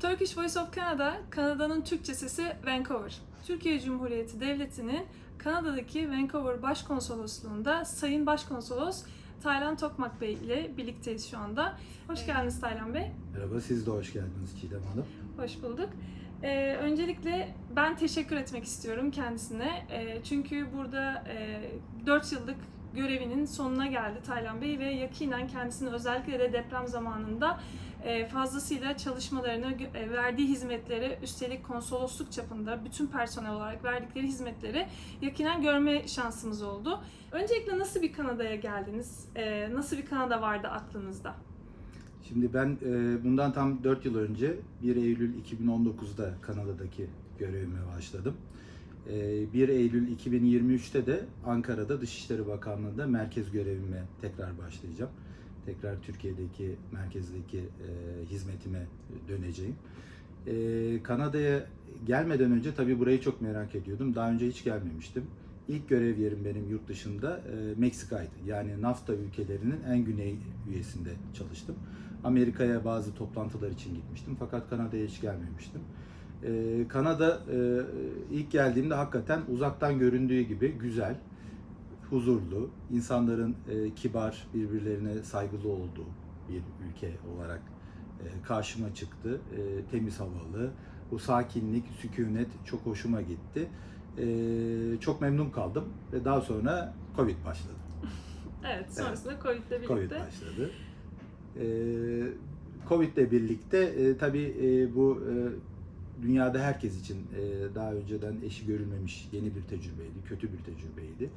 Turkish Voice of Canada, Kanada'nın Türkçe sesi Vancouver. Türkiye Cumhuriyeti Devleti'nin Kanada'daki Vancouver Başkonsolosluğu'nda Sayın Başkonsolos Taylan Tokmak Bey ile birlikteyiz şu anda. Hoş geldiniz Taylan Bey. Merhaba, siz de hoş geldiniz Çiğdem Hanım. Hoş bulduk. Ee, öncelikle ben teşekkür etmek istiyorum kendisine. Ee, çünkü burada e, 4 yıllık görevinin sonuna geldi Taylan Bey ve yakinen kendisini özellikle de deprem zamanında e, fazlasıyla çalışmalarını, e, verdiği hizmetleri, üstelik konsolosluk çapında bütün personel olarak verdikleri hizmetleri yakinen görme şansımız oldu. Öncelikle nasıl bir Kanada'ya geldiniz? Ee, nasıl bir Kanada vardı aklınızda? Şimdi ben e, bundan tam 4 yıl önce 1 Eylül 2019'da Kanada'daki görevime başladım. E, 1 Eylül 2023'te de Ankara'da Dışişleri Bakanlığı'nda merkez görevime tekrar başlayacağım. Tekrar Türkiye'deki merkezdeki e, hizmetime döneceğim. E, Kanada'ya gelmeden önce tabii burayı çok merak ediyordum. Daha önce hiç gelmemiştim. İlk görev yerim benim yurt dışında e, Meksika'ydı. Yani NAFTA ülkelerinin en güney üyesinde çalıştım. Amerika'ya bazı toplantılar için gitmiştim fakat Kanada'ya hiç gelmemiştim. E, Kanada e, ilk geldiğimde hakikaten uzaktan göründüğü gibi güzel, huzurlu, insanların e, kibar, birbirlerine saygılı olduğu bir ülke olarak e, karşıma çıktı. E, temiz havalı, bu sakinlik, sükunet çok hoşuma gitti. E, çok memnun kaldım ve daha sonra Covid başladı. Evet, sonrasında Covid'le birlikte. Covid başladı. Ee, Covid ile birlikte e, tabii e, bu e, dünyada herkes için e, daha önceden eşi görülmemiş yeni bir tecrübeydi, kötü bir tecrübeydi.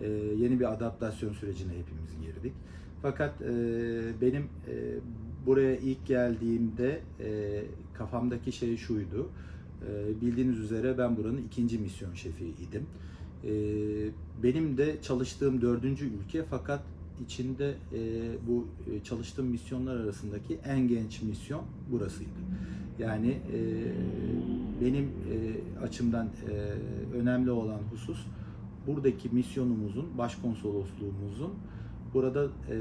E, yeni bir adaptasyon sürecine hepimiz girdik. Fakat e, benim e, buraya ilk geldiğimde e, kafamdaki şey şuydu. E, bildiğiniz üzere ben buranın ikinci misyon şefiydim. E, benim de çalıştığım dördüncü ülke fakat içinde e, bu e, çalıştığım misyonlar arasındaki en genç misyon burasıydı. Yani e, benim e, açımdan e, önemli olan husus buradaki misyonumuzun, başkonsolosluğumuzun burada e,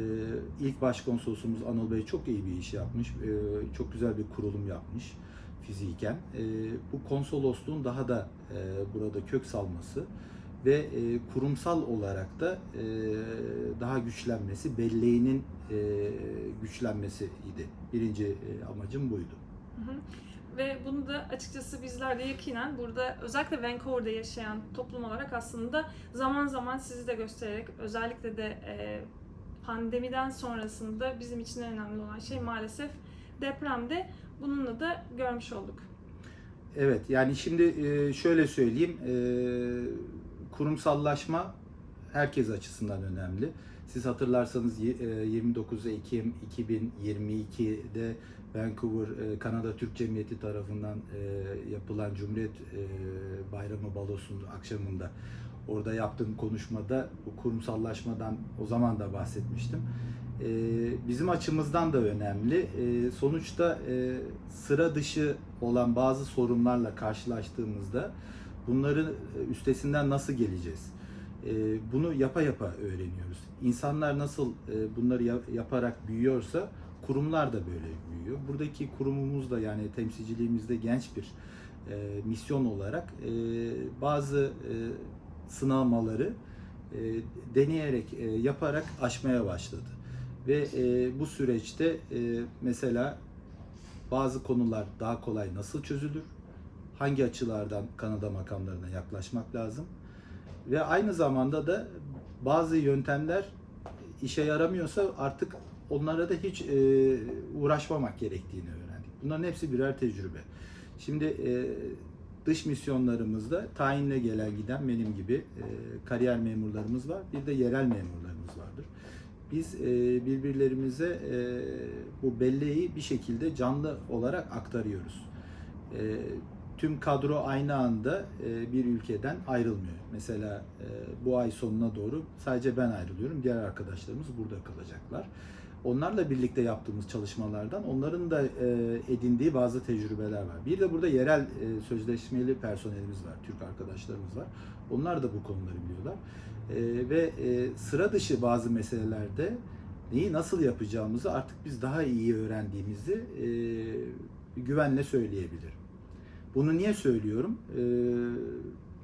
ilk başkonsolosumuz Anıl Bey çok iyi bir iş yapmış, e, çok güzel bir kurulum yapmış fiziken. E, bu konsolosluğun daha da e, burada kök salması ve e, kurumsal olarak da e, daha güçlenmesi, belleğinin e, güçlenmesi idi. Birinci e, amacım buydu. Ve bunu da açıkçası bizler de yakinen burada özellikle Vancouver'da yaşayan toplum olarak aslında zaman zaman sizi de göstererek özellikle de e, pandemiden sonrasında bizim için en önemli olan şey maalesef depremde bununla da görmüş olduk. Evet, yani şimdi e, şöyle söyleyeyim, e, kurumsallaşma herkes açısından önemli. Siz hatırlarsanız y- e, 29 Ekim 2022'de Vancouver e, Kanada Türk Cemiyeti tarafından e, yapılan Cumhuriyet e, Bayramı balosunun akşamında orada yaptığım konuşmada bu kurumsallaşmadan o zaman da bahsetmiştim. Bizim açımızdan da önemli. Sonuçta sıra dışı olan bazı sorunlarla karşılaştığımızda bunların üstesinden nasıl geleceğiz? Bunu yapa yapa öğreniyoruz. İnsanlar nasıl bunları ya- yaparak büyüyorsa kurumlar da böyle büyüyor. Buradaki kurumumuz da yani temsilciliğimizde genç bir e, misyon olarak e, bazı e, sınavmaları e, deneyerek, e, yaparak aşmaya başladı. Ve e, bu süreçte e, mesela bazı konular daha kolay nasıl çözülür? Hangi açılardan Kanada makamlarına yaklaşmak lazım? Ve aynı zamanda da bazı yöntemler işe yaramıyorsa artık onlara da hiç e, uğraşmamak gerektiğini öğrendik. Bunların hepsi birer tecrübe. Şimdi e, dış misyonlarımızda tayinle gelen giden benim gibi e, kariyer memurlarımız var. Bir de yerel memurlarımız vardır. Biz e, birbirlerimize e, bu belleği bir şekilde canlı olarak aktarıyoruz. E, tüm kadro aynı anda e, bir ülkeden ayrılmıyor. Mesela e, bu ay sonuna doğru sadece ben ayrılıyorum. Diğer arkadaşlarımız burada kalacaklar. Onlarla birlikte yaptığımız çalışmalardan onların da e, edindiği bazı tecrübeler var. Bir de burada yerel e, sözleşmeli personelimiz var, Türk arkadaşlarımız var. Onlar da bu konuları biliyorlar. E, ve sıra dışı bazı meselelerde neyi nasıl yapacağımızı artık biz daha iyi öğrendiğimizi güvenle söyleyebilirim. Bunu niye söylüyorum?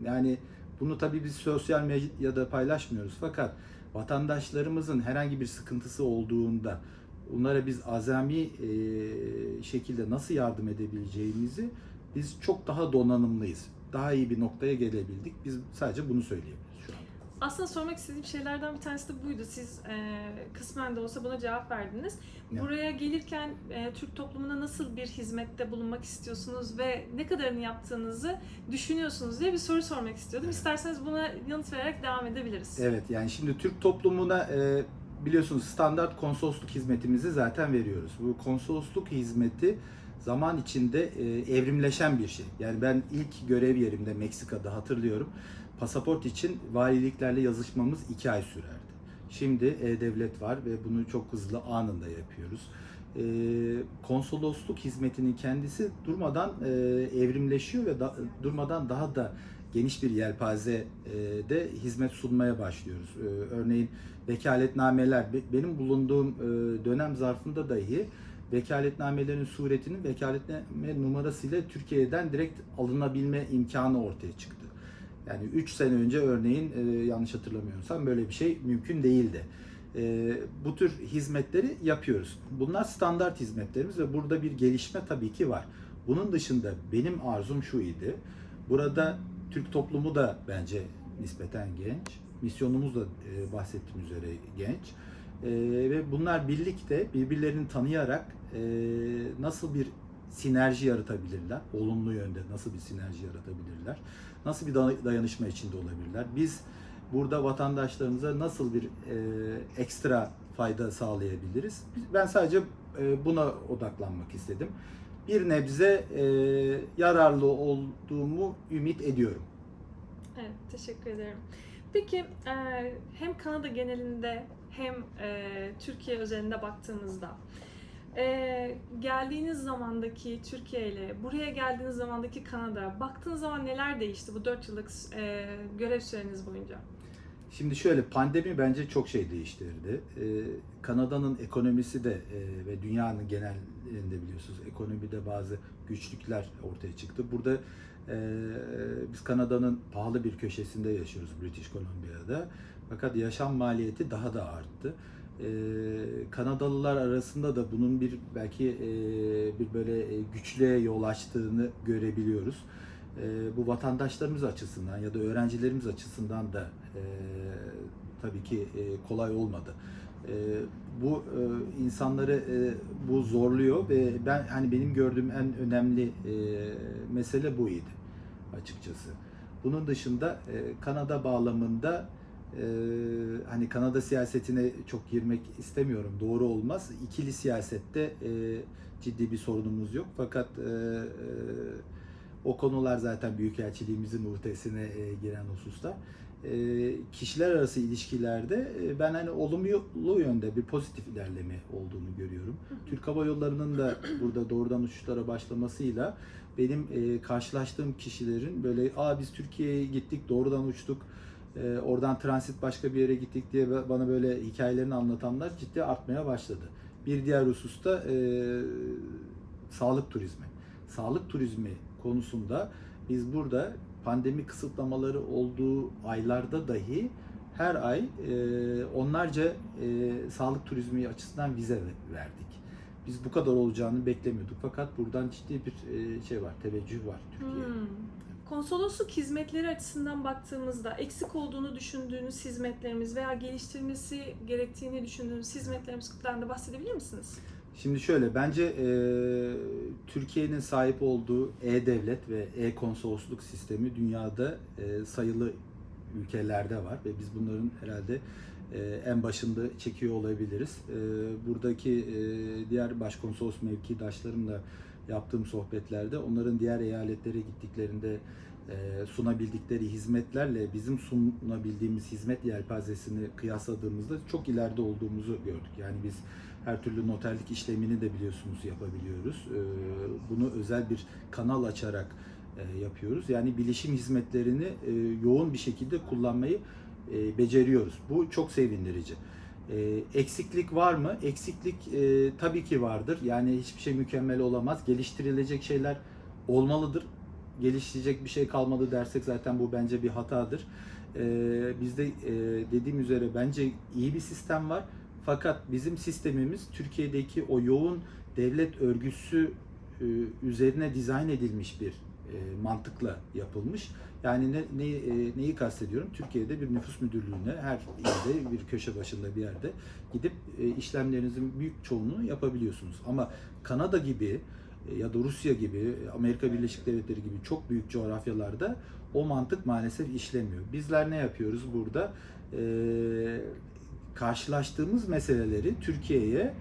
Yani bunu tabii biz sosyal medyada paylaşmıyoruz fakat vatandaşlarımızın herhangi bir sıkıntısı olduğunda onlara biz azami e, şekilde nasıl yardım edebileceğimizi biz çok daha donanımlıyız. Daha iyi bir noktaya gelebildik. Biz sadece bunu söyleyebiliriz. Aslında sormak istediğim şeylerden bir tanesi de buydu. Siz e, kısmen de olsa buna cevap verdiniz. Ya. Buraya gelirken e, Türk toplumuna nasıl bir hizmette bulunmak istiyorsunuz ve ne kadarını yaptığınızı düşünüyorsunuz diye bir soru sormak istiyordum. İsterseniz buna yanıt vererek devam edebiliriz. Evet yani şimdi Türk toplumuna e, biliyorsunuz standart konsolosluk hizmetimizi zaten veriyoruz. Bu konsolosluk hizmeti zaman içinde e, evrimleşen bir şey. Yani ben ilk görev yerimde Meksika'da hatırlıyorum. Pasaport için valiliklerle yazışmamız iki ay sürerdi. Şimdi e-devlet var ve bunu çok hızlı anında yapıyoruz. E, konsolosluk hizmetinin kendisi durmadan e, evrimleşiyor ve da- durmadan daha da geniş bir yelpazede hizmet sunmaya başlıyoruz. Ee, Örneğin vekaletnameler, be- benim bulunduğum e, dönem zarfında dahi vekaletnamelerin suretinin vekaletname numarasıyla Türkiye'den direkt alınabilme imkanı ortaya çıktı. Yani 3 sene önce örneğin e, yanlış hatırlamıyorsam böyle bir şey mümkün değildi. E, bu tür hizmetleri yapıyoruz. Bunlar standart hizmetlerimiz ve burada bir gelişme tabii ki var. Bunun dışında benim arzum şu idi. Burada Türk toplumu da bence nispeten genç. Misyonumuz da e, bahsettiğim üzere genç. E, ve bunlar birlikte birbirlerini tanıyarak e, nasıl bir sinerji yaratabilirler? Olumlu yönde nasıl bir sinerji yaratabilirler? Nasıl bir day- dayanışma içinde olabilirler? Biz burada vatandaşlarımıza nasıl bir e, ekstra fayda sağlayabiliriz? Ben sadece e, buna odaklanmak istedim. Bir nebze e, yararlı olduğumu ümit ediyorum. Evet, teşekkür ederim. Peki e, hem Kanada genelinde hem e, Türkiye özelinde baktığımızda e, geldiğiniz zamandaki Türkiye ile buraya geldiğiniz zamandaki Kanada baktığınız zaman neler değişti bu 4 yıllık e, görev süreniz boyunca? Şimdi şöyle pandemi bence çok şey değiştirdi. Ee, Kanada'nın ekonomisi de e, ve dünyanın genelinde biliyorsunuz ekonomide bazı güçlükler ortaya çıktı. Burada e, biz Kanada'nın pahalı bir köşesinde yaşıyoruz British Columbia'da. Fakat yaşam maliyeti daha da arttı. Ee, Kanadalılar arasında da bunun bir belki e, bir böyle e, güçlüğe yol açtığını görebiliyoruz. E, bu vatandaşlarımız açısından ya da öğrencilerimiz açısından da e, tabii ki e, kolay olmadı. E, bu e, insanları e, bu zorluyor ve ben hani benim gördüğüm en önemli e, mesele buydu açıkçası. Bunun dışında e, Kanada bağlamında e, hani Kanada siyasetine çok girmek istemiyorum. Doğru olmaz. İkili siyasette e, ciddi bir sorunumuz yok. Fakat e, e, o konular zaten Büyükelçiliğimizin muhtesine e, giren hususlar. E, kişiler arası ilişkilerde e, ben hani olumlu yönde bir pozitif ilerleme olduğunu görüyorum. Türk Hava Yolları'nın da burada doğrudan uçuşlara başlamasıyla benim e, karşılaştığım kişilerin böyle aa biz Türkiye'ye gittik doğrudan uçtuk e, oradan transit başka bir yere gittik diye ba- bana böyle hikayelerini anlatanlar ciddi artmaya başladı. Bir diğer hususta e, sağlık turizmi. Sağlık turizmi konusunda biz burada pandemi kısıtlamaları olduğu aylarda dahi her ay e, onlarca e, sağlık turizmi açısından vize ve- verdik. Biz bu kadar olacağını beklemiyorduk fakat buradan ciddi bir e, şey var, teveccüh var Türkiye'ye. Hmm. Konsolosluk hizmetleri açısından baktığımızda eksik olduğunu düşündüğünüz hizmetlerimiz veya geliştirilmesi gerektiğini düşündüğünüz hizmetlerimizden de bahsedebilir misiniz? Şimdi şöyle, bence e, Türkiye'nin sahip olduğu e-devlet ve e-konsolosluk sistemi dünyada e, sayılı ülkelerde var ve biz bunların herhalde e, en başında çekiyor olabiliriz. E, buradaki e, diğer başkonsolos mevkidaşlarımla yaptığım sohbetlerde onların diğer eyaletlere gittiklerinde e, sunabildikleri hizmetlerle bizim sunabildiğimiz hizmet yelpazesini kıyasladığımızda çok ileride olduğumuzu gördük. Yani biz her türlü noterlik işlemini de biliyorsunuz yapabiliyoruz. Ee, Bunu özel bir kanal açarak e, yapıyoruz. Yani bilişim hizmetlerini e, yoğun bir şekilde kullanmayı e, beceriyoruz. Bu çok sevindirici. E, eksiklik var mı? Eksiklik e, tabii ki vardır. Yani hiçbir şey mükemmel olamaz. Geliştirilecek şeyler olmalıdır. Geliştirecek bir şey kalmadı dersek zaten bu bence bir hatadır. E, bizde e, dediğim üzere bence iyi bir sistem var. Fakat bizim sistemimiz Türkiye'deki o yoğun devlet örgüsü e, üzerine dizayn edilmiş bir e, mantıkla yapılmış. Yani ne, ne, e, neyi kastediyorum? Türkiye'de bir nüfus müdürlüğüne her ilde bir köşe başında bir yerde gidip e, işlemlerinizin büyük çoğunluğunu yapabiliyorsunuz. Ama Kanada gibi ya da Rusya gibi, Amerika Birleşik Devletleri gibi çok büyük coğrafyalarda o mantık maalesef işlemiyor. Bizler ne yapıyoruz burada? E, karşılaştığımız meseleleri Türkiye'ye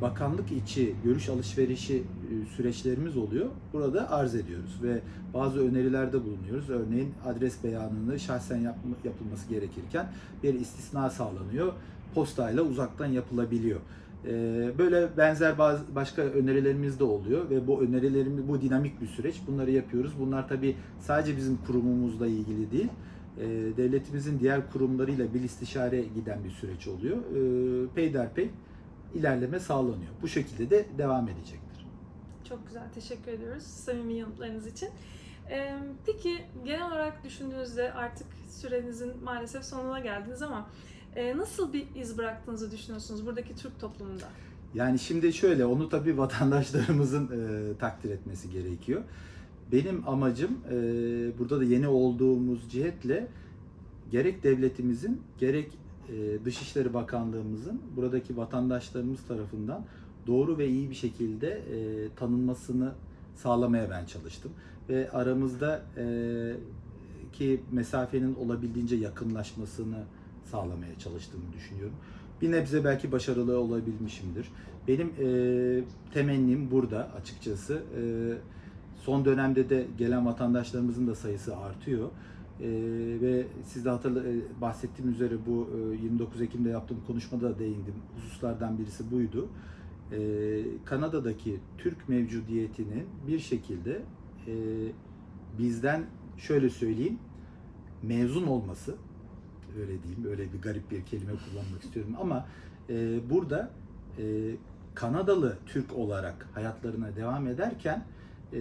bakanlık içi görüş alışverişi e, süreçlerimiz oluyor. Burada arz ediyoruz ve bazı önerilerde bulunuyoruz. Örneğin adres beyanını şahsen yapılması gerekirken bir istisna sağlanıyor. Postayla uzaktan yapılabiliyor. E, böyle benzer bazı başka önerilerimiz de oluyor ve bu önerilerimiz bu dinamik bir süreç. Bunları yapıyoruz. Bunlar tabii sadece bizim kurumumuzla ilgili değil e, devletimizin diğer kurumlarıyla bir istişare giden bir süreç oluyor. E, peyderpey ilerleme sağlanıyor. Bu şekilde de devam edecektir. Çok güzel, teşekkür ediyoruz samimi yanıtlarınız için. Ee, peki genel olarak düşündüğünüzde artık sürenizin maalesef sonuna geldiniz ama e, nasıl bir iz bıraktığınızı düşünüyorsunuz buradaki Türk toplumunda? Yani şimdi şöyle, onu tabii vatandaşlarımızın e, takdir etmesi gerekiyor. Benim amacım e, burada da yeni olduğumuz cihetle gerek devletimizin gerek Dışişleri Bakanlığımızın buradaki vatandaşlarımız tarafından doğru ve iyi bir şekilde e, tanınmasını sağlamaya ben çalıştım. Ve aramızda e, ki mesafenin olabildiğince yakınlaşmasını sağlamaya çalıştığımı düşünüyorum. Bir nebze belki başarılı olabilmişimdir. Benim e, temennim burada açıkçası. E, son dönemde de gelen vatandaşlarımızın da sayısı artıyor. E, ve siz de hatırla, e, bahsettiğim üzere bu e, 29 Ekim'de yaptığım konuşmada da değindim. Hususlardan birisi buydu. E, Kanada'daki Türk mevcudiyetinin bir şekilde e, bizden şöyle söyleyeyim mezun olması öyle diyeyim öyle bir garip bir kelime kullanmak istiyorum ama e, burada e, Kanadalı Türk olarak hayatlarına devam ederken e,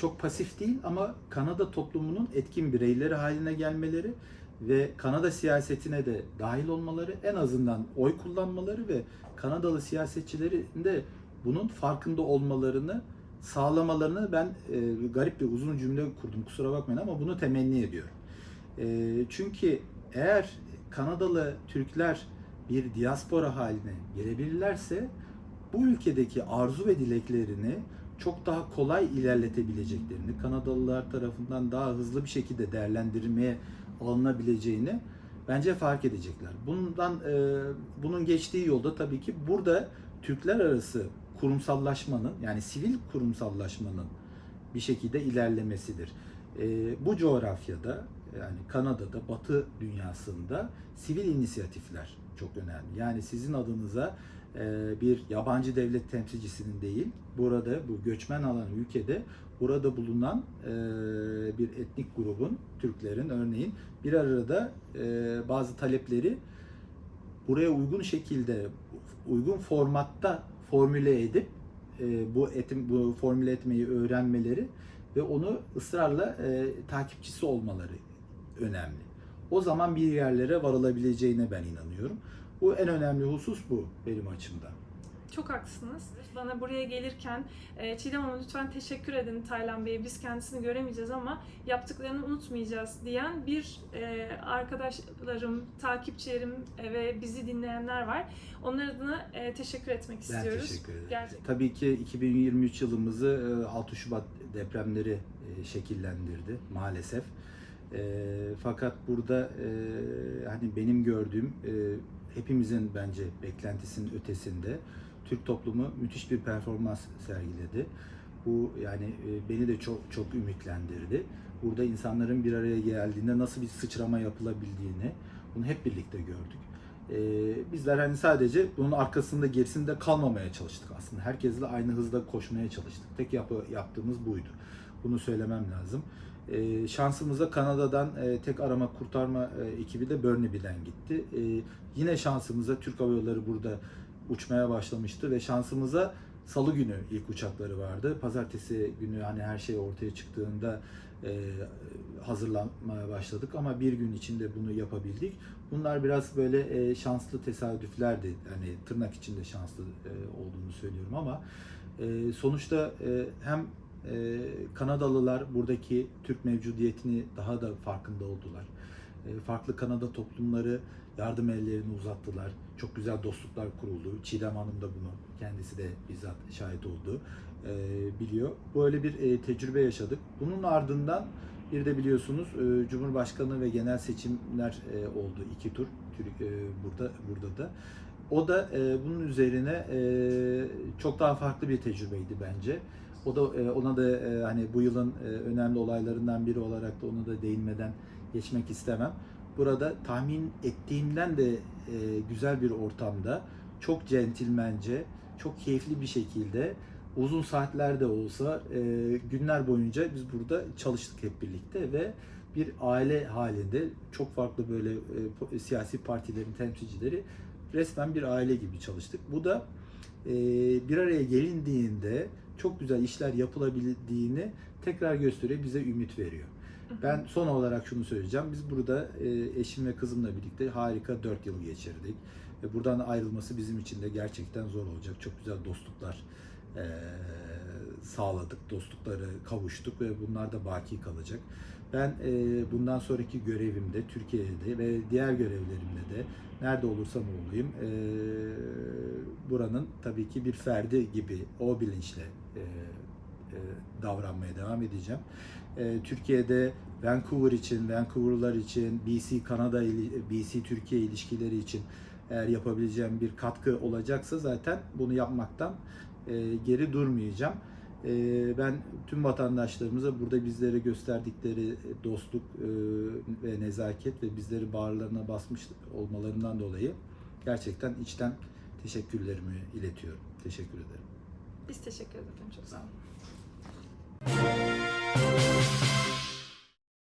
çok pasif değil ama Kanada toplumunun etkin bireyleri haline gelmeleri ve Kanada siyasetine de dahil olmaları, en azından oy kullanmaları ve Kanadalı siyasetçilerin de bunun farkında olmalarını sağlamalarını ben e, garip bir uzun cümle kurdum kusura bakmayın ama bunu temenni ediyorum. E, çünkü eğer Kanadalı Türkler bir diaspora haline gelebilirlerse bu ülkedeki arzu ve dileklerini çok daha kolay ilerletebileceklerini, Kanadalılar tarafından daha hızlı bir şekilde değerlendirmeye alınabileceğini bence fark edecekler. Bundan e, bunun geçtiği yolda tabii ki burada Türkler arası kurumsallaşmanın yani sivil kurumsallaşmanın bir şekilde ilerlemesidir. E, bu coğrafyada yani Kanada'da, Batı dünyasında sivil inisiyatifler çok önemli. Yani sizin adınıza bir yabancı devlet temsilcisinin değil, burada bu göçmen alan ülkede burada bulunan e, bir etnik grubun, Türklerin örneğin bir arada e, bazı talepleri buraya uygun şekilde, uygun formatta formüle edip e, bu etim, bu formüle etmeyi öğrenmeleri ve onu ısrarla e, takipçisi olmaları önemli. O zaman bir yerlere varılabileceğine ben inanıyorum. Bu en önemli husus bu benim açımdan. Çok haklısınız. Bana buraya gelirken e, Çiğdem Hanım lütfen teşekkür edin Taylan Bey'e. Biz kendisini göremeyeceğiz ama yaptıklarını unutmayacağız diyen bir e, arkadaşlarım, takipçilerim e, ve bizi dinleyenler var. Onlar adına teşekkür etmek Ben istiyoruz. teşekkür ederim. Gerçekten. Tabii ki 2023 yılımızı e, 6 Şubat depremleri şekillendirdi maalesef. E, fakat burada e, hani benim gördüğüm e, hepimizin bence beklentisinin ötesinde Türk toplumu müthiş bir performans sergiledi. Bu yani e, beni de çok çok ümitlendirdi. Burada insanların bir araya geldiğinde nasıl bir sıçrama yapılabildiğini bunu hep birlikte gördük. E, bizler hani sadece bunun arkasında gerisinde kalmamaya çalıştık aslında. Herkesle aynı hızda koşmaya çalıştık. Tek yapı, yaptığımız buydu. Bunu söylemem lazım. E, şansımıza Kanada'dan e, tek arama kurtarma e, ekibi de Burnaby'den gitti. E, yine şansımıza Türk Hava Yolları burada uçmaya başlamıştı ve şansımıza Salı günü ilk uçakları vardı. Pazartesi günü hani her şey ortaya çıktığında e, hazırlanmaya başladık ama bir gün içinde bunu yapabildik. Bunlar biraz böyle e, şanslı tesadüflerdi. Hani tırnak içinde şanslı e, olduğunu söylüyorum ama e, sonuçta e, hem e, Kanadalılar buradaki Türk mevcudiyetini daha da farkında oldular. E, farklı Kanada toplumları yardım ellerini uzattılar. Çok güzel dostluklar kuruldu. Çiğdem Hanım da bunu kendisi de bizzat şahit oldu. E, biliyor. Böyle bir e, tecrübe yaşadık. Bunun ardından bir de biliyorsunuz e, Cumhurbaşkanı ve genel seçimler e, oldu iki tur e, burada burada da. O da e, bunun üzerine e, çok daha farklı bir tecrübeydi bence. O da e, ona da e, hani bu yılın e, önemli olaylarından biri olarak da ona da değinmeden geçmek istemem. Burada tahmin ettiğimden de güzel bir ortamda, çok centilmence, çok keyifli bir şekilde uzun saatler de olsa günler boyunca biz burada çalıştık hep birlikte ve bir aile halinde çok farklı böyle siyasi partilerin temsilcileri resmen bir aile gibi çalıştık. Bu da bir araya gelindiğinde çok güzel işler yapılabildiğini tekrar gösteriyor, bize ümit veriyor. Ben son olarak şunu söyleyeceğim. Biz burada e, eşim ve kızımla birlikte harika 4 yıl geçirdik. Ve buradan ayrılması bizim için de gerçekten zor olacak. Çok güzel dostluklar e, sağladık. Dostlukları kavuştuk ve bunlar da baki kalacak. Ben e, bundan sonraki görevimde Türkiye'de ve diğer görevlerimde de nerede olursam olayım buranın tabii ki bir ferdi gibi o bilinçle e, e, davranmaya devam edeceğim. E, Türkiye'de Vancouver için, Vancouver'lar için, BC Kanada, BC Türkiye ilişkileri için eğer yapabileceğim bir katkı olacaksa zaten bunu yapmaktan e, geri durmayacağım. E, ben tüm vatandaşlarımıza burada bizlere gösterdikleri dostluk e, ve nezaket ve bizleri bağırlarına basmış olmalarından dolayı gerçekten içten teşekkürlerimi iletiyorum. Teşekkür ederim. Biz teşekkür ederiz efendim. Çok sağ olun.